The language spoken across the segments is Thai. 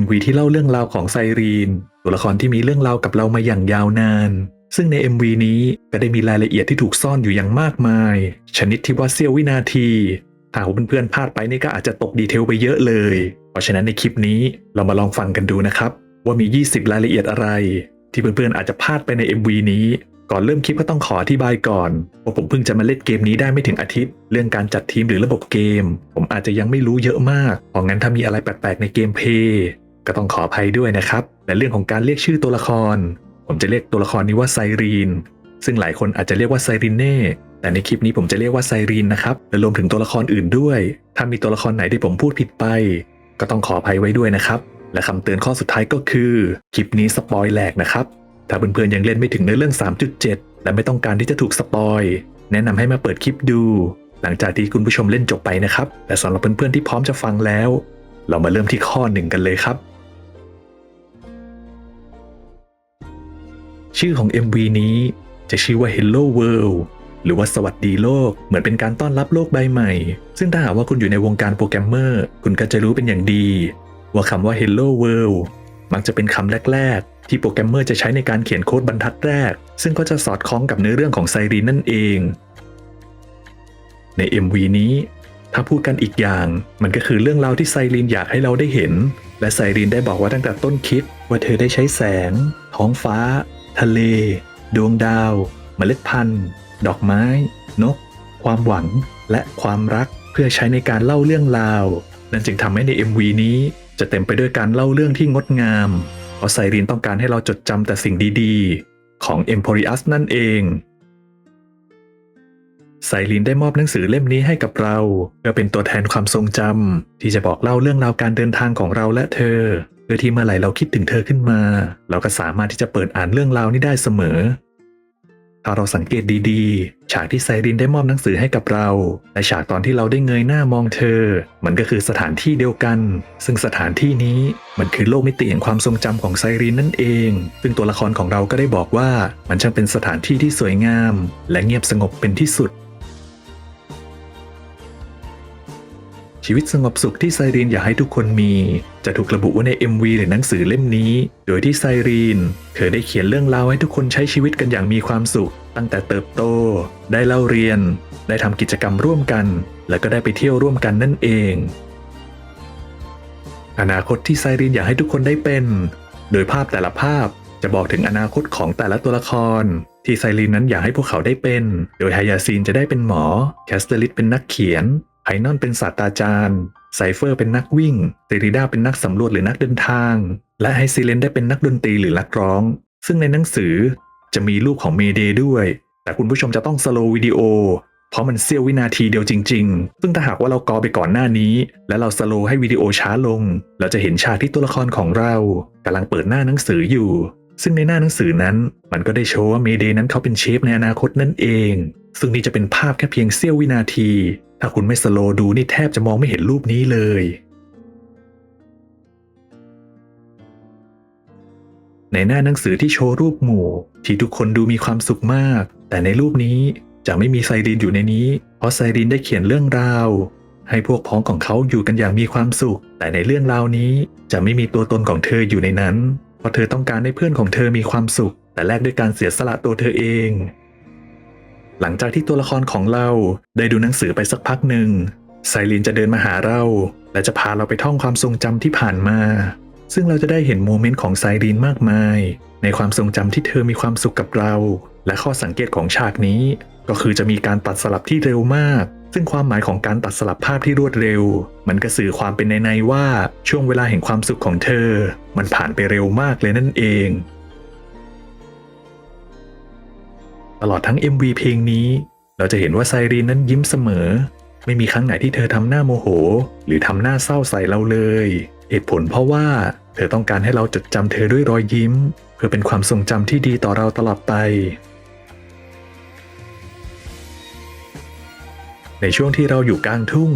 MV ที่เล่าเรื่องราวของไซรีน ตัวละครที่มีเรื่องราวกับเรามาอย่างยาวนาน ซึ่งใน MV นี้ก็ได้มีรายละเอียดที่ถูกซ่อนอยู่อย่างมากมาย ชนิดที่ว่าเสี้ยววินาทีหากว่าเพื่อนๆพลาดไปนี่ก็อาจจะตกดีเทลไปเยอะเลย เพราะฉะนั้นในคลิปนี้เรามาลองฟังกันดูนะครับ ว่ามี 20 รายละเอียดอะไร ที่เพื่อนๆอาจจะพลาดไปใน MV นี้ก่อนเริ่มคลิปก็ต้องขออธิบายก่อนว่าผมเพิ่งจะมาเล่นเกมนี้ได้ไม่ถึงอาทิตย์ เรื่องการจัดทีมหรือระบบเกม ผมอาจจะยังไม่รู้เยอะมากเพราะงั้นถ้ามีอะไรแปลกๆในเกมเพลย์ ก็ต้องขออภัยด้วยนะครับและเรื่องของการเรียกชื่อตัวละคร ผมจะเรียกตัวละครนี้ว่าไซรีน ซึ่งหลายคนอาจจะเรียกว่าไซรินเน่แต่ในคลิปนี้ผมจะเรียกว่าไซรีนนะครับและรวมถึงตัวละครอื่นด้วย ถ้ามีตัวละครไหนที่ผมพูดผิดไป ก็ต้องขออภัยไว้ด้วยนะครับ และคำเตือนข้อสุดท้ายก็คือคลิปนี้สปอยแหลกนะครับ ถ้าเพื่อนๆยังเล่นไม่ถึงในเรื่อง 3.7 และไม่ต้องการที่จะถูกสปอยแนะนำให้มาเปิดคลิปดู หลังจากที่คุณผู้ชมเล่นจบไปนะครับ แต่สำหรับเพื่อนๆที่พร้อมจะฟังแล้ว เรามาเริ่มที่ข้อหนึ่งกันเลยครับ ชื่อของ MV นี้จะชื่อว่า Hello World หรือว่าสวัสดีโลก เหมือนเป็นการต้อนรับโลกใบใหม่ ซึ่งถ้าหากว่าคุณอยู่ในวงการโปรแกรมเมอร์ คุณก็จะรู้เป็นอย่างดี ว่าคำว่า Hello World มักจะเป็นคำแรก ๆ ที่โปรแกรมเมอร์จะใช้ในการเขียนโค้ดบรรทัดแรก ซึ่งก็จะสอดคล้องกับเนื้อเรื่องของไซรีนนั่นเอง ใน MV นี้ ถ้าพูดกันอีกอย่าง มันก็คือเรื่องราวที่ไซรีนอยากให้เราได้เห็น และไซรีนได้บอกว่าตั้งแต่ต้นคิดว่าเธอได้ใช้แสง ท้องฟ้า ทะเล ดวงดาว เมล็ดพันธุ์ ดอกไม้ นก ความหวัง และความรักเพื่อใช้ในการเล่าเรื่องราว นั่นจึงทำให้ใน MV นี้จะเต็มไปด้วยการเล่าเรื่องที่งดงาม เพราะไซรีนต้องการให้เราจดจำแต่สิ่งดีๆ ของ e m p o r i u s นั่นเอง ไซรินได้มอบหนังสือเล่มนี้ให้กับเราเพื่อเป็นตัวแทนความทรงจำที่จะบอกเล่าเรื่องราวการเดินทางของเราและเธอเพื่อที่เมื่อไหร่เราคิดถึงเธอขึ้นมา เราก็สามารถที่จะเปิดอ่านเรื่องราวนี้ได้เสมอ ถ้าเราสังเกตดีๆ ฉากที่ไซรินได้มอบหนังสือให้กับเราและฉากตอนที่เราได้เงยหน้ามองเธอ มันก็คือสถานที่เดียวกัน ซึ่งสถานที่นี้มันคือโลกมิติแห่งความทรงจำของไซรินนั่นเอง ซึ่งตัวละครของเราก็ได้บอกว่ามันช่างเป็นสถานที่ที่สวยงาม และเงียบสงบเป็นที่สุด ชีวิตสงบสุขที่ไซรีนอยากให้ทุกคนมี จะถูกระบุไว้ใน MV หรือหนังสือเล่มนี้ โดยที่ไซรีนเธอได้เขียนเรื่องราวให้ทุกคนใช้ชีวิตกันอย่างมีความสุข ตั้งแต่เติบโต ได้เล่าเรียน ได้ทำกิจกรรมร่วมกัน แล้วก็ได้ไปเที่ยวร่วมกันนั่นเอง อนาคตที่ไซรีนอยากให้ทุกคนได้เป็น โดยภาพแต่ละภาพจะบอกถึงอนาคตของแต่ละตัวละคร ที่ไซรีนนั้นอยากให้พวกเขาได้เป็น โดยไฮยาซีนจะได้เป็นหมอ แคสเตอริสเป็นนักเขียน ไพนอนเป็นศาสตราจารย์ ไซเฟอร์เป็นนักวิ่งเตริดาเป็นนักสำรวจหรือนักเดินทาง และไฮซิเลนได้เป็นนักดนตรีหรือนักร้อง ซึ่งในหนังสือจะมีรูปของเมเดย์ด้วย แต่คุณผู้ชมจะต้องสโลว์วิดีโอ เพราะมันเสี้ยววินาทีเดียวจริง ๆ ซึ่งถ้าหากว่าเรากอไปก่อนหน้านี้ และเราสโลว์ให้วิดีโอช้าลง เราจะเห็นฉากที่ตัวละครของเรากำลังเปิดหน้าหนังสืออยู่ ซึ่งในหน้าหนังสือนั้น มันก็ได้โชว์ว่าเมเดย์นั้นเขาเป็นเชฟในอนาคตนั่นเอง ซึ่งนี่จะเป็นภาพแค่เพียงเสี้ยววินาที ถ้าคุณไม่สโลว์ดูนี่แทบจะมองไม่เห็นรูปนี้เลย ในหน้าหนังสือที่โชว์รูปหมู่ ที่ทุกคนดูมีความสุขมาก แต่ในรูปนี้จะไม่มีไซรินอยู่ในนี้ เพราะไซรินได้เขียนเรื่องราว ให้พวกพ้องของเขาอยู่กันอย่างมีความสุข แต่ในเรื่องราวนี้จะไม่มีตัวตนของเธออยู่ในนั้น เพราะเธอต้องการให้เพื่อนของเธอมีความสุข แต่แลกด้วยการเสียสละตัวเธอเอง หลังจากที่ตัวละครของเราได้ดูหนังสือไปสักพักหนึ่งไซรินจะเดินมาหาเรา และจะพาเราไปท่องความทรงจำที่ผ่านมา ซึ่งเราจะได้เห็นโมเมนต์ของไซรีนมากมาย ในความทรงจำที่เธอมีความสุขกับเรา และข้อสังเกตของฉากนี้ ก็คือจะมีการตัดสลับที่เร็วมาก ซึ่งความหมายของการตัดสลับภาพที่รวดเร็ว มันก็สื่อความเป็นในในๆว่าช่วงเวลาแห่งความสุขของเธอ มันผ่านไปเร็วมากเลยนั่นเอง ตลอดทั้ง MV เพลงนี้ เราจะเห็นว่าไซรีนนั้นยิ้มเสมอ ไม่มีครั้งไหนที่เธอทำหน้าโมโห หรือทำหน้าเศร้าใส่เราเลย เหตุผลเพราะว่าเธอต้องการให้เราจดจำเธอด้วยรอยยิ้ม เพื่อเป็นความทรงจำที่ดีต่อเราตลอดไป ในช่วงที่เราอยู่กลางทุ่ง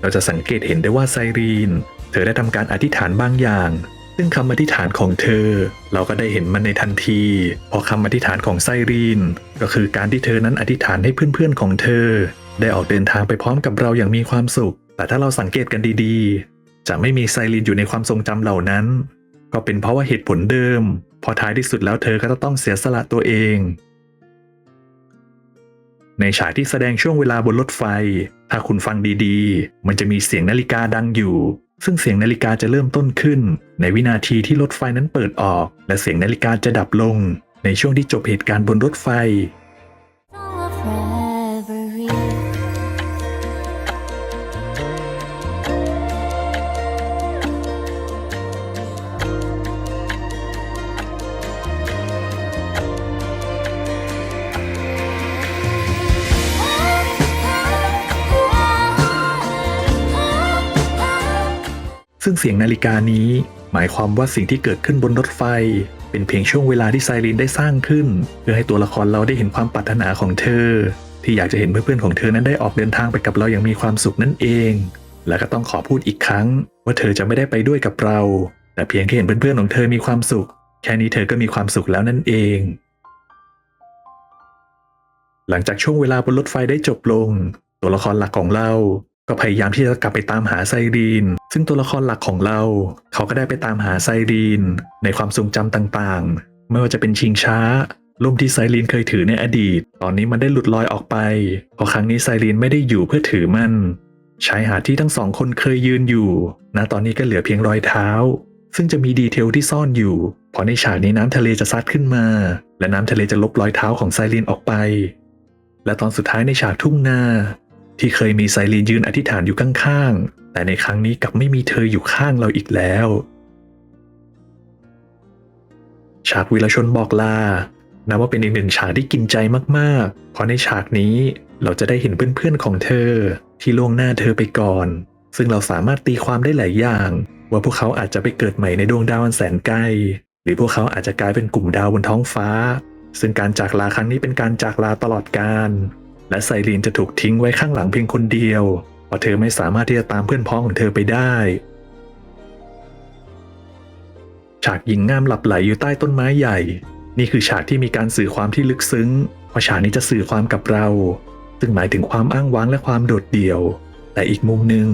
เราจะสังเกตเห็นได้ว่าไซรีน เธอได้ทำการอธิษฐานบางอย่าง ซึ่งคำอธิษฐานของเธอ เราก็ได้เห็นมันในทันทีเพราะคำอธิษฐานของไซรีน ก็คือการที่เธอนั้นอธิษฐานให้เพื่อนๆของเธอ ได้ออกเดินทางไปพร้อมกับเราอย่างมีความสุข แต่ถ้าเราสังเกตกันดีๆ จะไม่มีไซรีนอยู่ในความทรงจำเหล่านั้น ก็เป็นเพราะว่าเหตุผลเดิม พอท้ายที่สุดแล้วเธอก็จะต้องเสียสละตัวเอง ในฉากที่แสดงช่วงเวลาบนรถไฟ ถ้าคุณฟังดีๆ มันจะมีเสียงนาฬิกาดังอยู่ ซึ่งเสียงนาฬิกาจะเริ่มต้นขึ้น ในวินาทีที่รถไฟนั้นเปิดออก และเสียงนาฬิกาจะดับลง ในช่วงที่จบเหตุการณ์บนรถไฟ ซึ่งเสียงนาฬิกานี้ หมายความว่าสิ่งที่เกิดขึ้นบนรถไฟ เป็นเพียงช่วงเวลาที่ไซรีนได้สร้างขึ้น เพื่อให้ตัวละครเราได้เห็นความปรารถนาของเธอ ที่อยากจะเห็นเพื่อนๆของเธอนั้นได้ออกเดินทางไปกับเราอย่างมีความสุขนั่นเอง และก็ต้องขอพูดอีกครั้ง ว่าเธอจะไม่ได้ไปด้วยกับเรา แต่เพียงแค่เห็นเพื่อนๆของเธอมีความสุข แค่นี้เธอก็มีความสุขแล้วนั่นเองหลังจากช่วงเวลาบนรถไฟได้จบลง ตัวละครหลักของเรา ก็พยายามที่จะกลับไปตามหาไซรีน ซึ่งตัวละครหลักของเรา เขาก็ได้ไปตามหาไซรีน ในความทรงจำต่างๆ ไม่ว่าจะเป็นชิงช้าล่มที่ไซรีนเคยถือในอดีต ตอนนี้มันได้หลุดลอยออกไป เพราะครั้งนี้ไซรีนไม่ได้อยู่เพื่อถือมันชายหาดที่ทั้งสองคนเคยยืนอยู่ณตอนนี้ก็เหลือเพียงรอยเท้า ซึ่งจะมีดีเทลที่ซ่อนอยู่ เพราะในฉากนี้น้ำทะเลจะซัดขึ้นมา และน้ำทะเลจะลบรอยเท้าของไซรีนออกไป และตอนสุดท้ายในฉากทุ่งนา ที่เคยมีไซรีนยืนอธิษฐานอยู่ข้างๆ แต่ในครั้งนี้กลับไม่มีเธออยู่ข้างเราอีกแล้ว ฉากวีรชนบอกลา นับว่าเป็นอีกหนึ่งฉากที่กินใจมากๆ เพราะในฉากนี้เราจะได้เห็นเพื่อนๆของเธอ ที่ล่วงหน้าเธอไปก่อน ซึ่งเราสามารถตีความได้หลายอย่าง ว่าพวกเขาอาจจะไปเกิดใหม่ในดวงดาวอันแสนไกล หรือพวกเขาอาจจะกลายเป็นกลุ่มดาวบนท้องฟ้า ซึ่งการจากลาครั้งนี้เป็นการจากลาตลอดกาล และไซรีนจะถูกทิ้งไว้ข้างหลังเพียงคนเดียวเพราะเธอไม่สามารถที่จะตามเพื่อนพ้องของเธอไปได้ ฉากหญิงงามหลับไหลอยู่ใต้ต้นไม้ใหญ่ นี่คือฉากที่มีการสื่อความที่ลึกซึ้งเพราะฉากนี้จะสื่อความกับเรา ซึ่งหมายถึงความอ้างว้างและความโดดเดี่ยว แต่อีกมุมหนึ่ง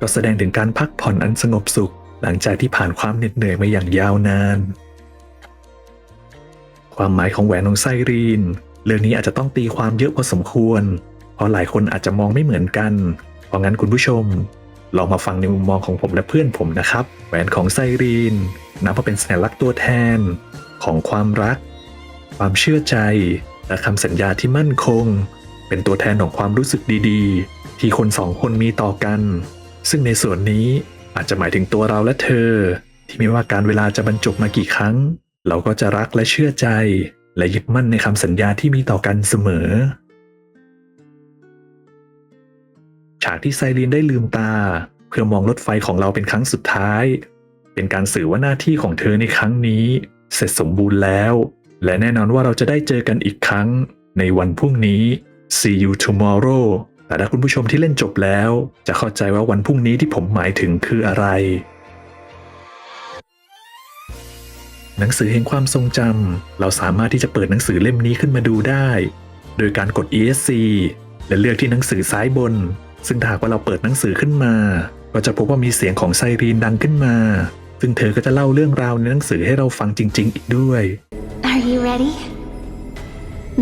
ก็แสดงถึงการพักผ่อนอันสงบสุข หลังจากที่ผ่านความเหน็ดเหนื่อยมาอย่างยาวนาน ความหมายของแหวนของไซรีน เรื่องนี้อาจจะต้องตีความเยอะพอสมควร เพราะหลายคนอาจจะมองไม่เหมือนกัน เพราะงั้นคุณผู้ชม ลองมาฟังในมุมมองของผมและเพื่อนผมนะครับ แหวนของไซรีนนับว่าเป็นสัญลักษณ์ตัวแทน ของความรัก ความเชื่อใจ และคำสัญญาที่มั่นคง เป็นตัวแทนของความรู้สึกดีๆ ที่คนสองคนมีต่อกัน ซึ่งในส่วนนี้อาจจะหมายถึงตัวเราและเธอ ที่ไม่ว่าการเวลาจะบรรจบมากี่ครั้ง เราก็จะรักและเชื่อใจ และยึดมั่นในคำสัญญาที่มีต่อกันเสมอ ฉากที่ไซรีนได้ลืมตา เพื่อมองรถไฟของเราเป็นครั้งสุดท้าย เป็นการสื่อว่าหน้าที่ของเธอในครั้งนี้ เสร็จสมบูรณ์แล้ว และแน่นอนว่าเราจะได้เจอกันอีกครั้งในวันพรุ่งนี้ see you tomorrow แต่ถ้าคุณผู้ชมที่เล่นจบแล้ว จะเข้าใจว่าวันพรุ่งนี้ที่ผมหมายถึงคืออะไร หนังสือแห่งความทรงจำเราสามารถที่จะเปิดหนังสือเล่มนี้ขึ้นมาดูได้ โดยการกด ESC และเลือกที่หนังสือซ้ายบน ซึ่งถ้าหากว่าเราเปิดหนังสือขึ้นมา ก็จะพบว่ามีเสียงของไซรีนดังขึ้นมา ซึ่งเธอก็จะเล่าเรื่องราวในหนังสือให้เราฟังจริง ๆ อีกด้วย Are you ready?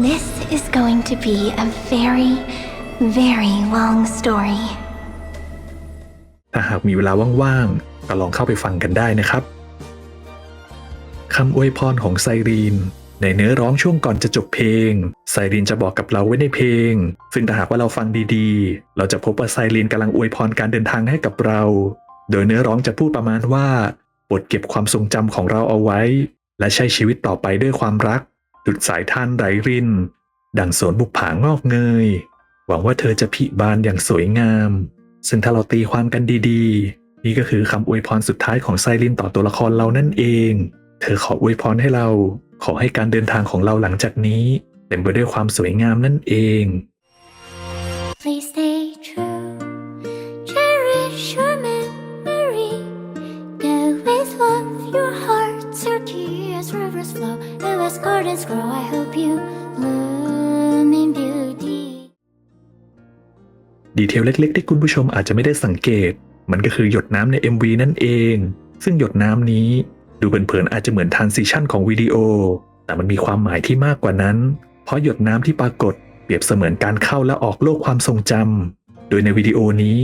This is going to be a very, very long story. ถ้าหากมีเวลาว่างๆก็ลองเข้าไปฟังกันได้นะครับ คำอวยพรของไซรีน ในเนื้อร้องช่วงก่อนจะจบเพลง ไซรีนจะบอกกับเราไว้ในเพลง ซึ่งถ้าหากว่าเราฟังดีๆ เราจะพบว่าไซรีนกำลังอวยพรการเดินทางให้กับเรา โดยเนื้อร้องจะพูดประมาณว่าโปรดเก็บความทรงจำของเราเอาไว้ และใช้ชีวิตต่อไปด้วยความรักดุดสายทานไหลริน ดังสวนบุกผางอกเงย หวังว่าเธอจะผิบานอย่างสวยงาม ซึ่งถ้าเราตีความกันดีๆ นี่ก็คือคำอวยพรสุดท้ายของไซรินต่อตัวละครเรานั่นเอง เธอขออวยพรให้เรา ขอให้การเดินทางของเราหลังจากนี้เต็มไปด้วยความสวยงามนั่นเอง Please stay true. Cherish your memory. Go with love, your hearts, your tears, rivers flow, and as gardens grow. I hope you bloom in beauty. ดีเทลเล็กๆ ที่คุณผู้ชมอาจจะไม่ได้สังเกต มันก็คือหยดน้ำใน MV นั่นเอง ซึ่งหยดน้ำนี้ ดูเผินๆอาจจะเหมือนทรานซิชันของวิดีโอ แต่มันมีความหมายที่มากกว่านั้น เพราะหยดน้ำที่ปรากฏ เปรียบเสมือนการเข้าและออกโลกความทรงจำโดยในวิดีโอนี้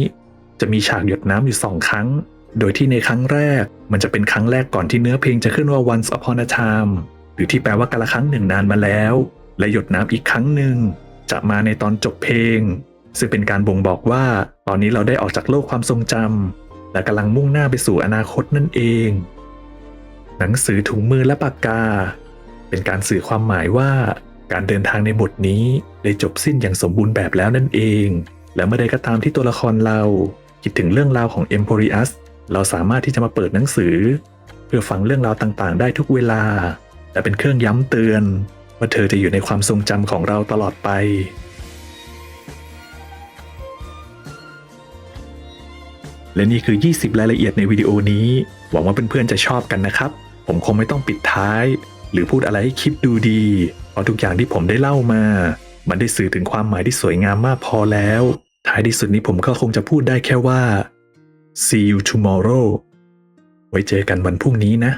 จะมีฉากหยดน้ำอยู่สองครั้ง โดยที่ในครั้งแรก มันจะเป็นครั้งแรกก่อนที่เนื้อเพลงจะขึ้นว่า once upon a time หรือที่แปลว่ากาละครั้งหนึ่งนานมาแล้ว และหยดน้ำอีกครั้งหนึ่งจะมาในตอนจบเพลง ซึ่งเป็นการบ่งบอกว่า ตอนนี้เราได้ออกจากโลกความทรงจำและกำลังมุ่งหน้าไปสู่อนาคตนั่นเอง หนังสือถุงมือและปากกา เป็นการสื่อความหมายว่าการเดินทางในบทนี้ได้จบสิ้นอย่างสมบูรณ์แบบแล้วนั่นเอง และเมื่อใดก็ตามที่ตัวละครเรา คิดถึงเรื่องราวของ e m p o r i u s เราสามารถที่จะมาเปิดหนังสือ เพื่อฟังเรื่องราวต่างๆ ได้ทุกเวลา และเป็นเครื่องย้ำเตือน ว่าเธอจะอยู่ในความทรงจำของเราตลอดไปและนี่คือ 20 รายละเอียดในวิดีโอนี้ หวังว่าเพื่อนๆจะชอบกันนะครับ ผมคงไม่ต้องปิดท้าย หรือพูดอะไรให้คลิปดูดีเพราะทุกอย่างที่ผมได้เล่ามา มันได้สื่อถึงความหมายที่สวยงามมากพอแล้ว ท้ายที่สุดนี้ผมก็คงจะพูดได้แค่ว่า see you tomorrow ไว้เจอกันวันพรุ่งนี้นะ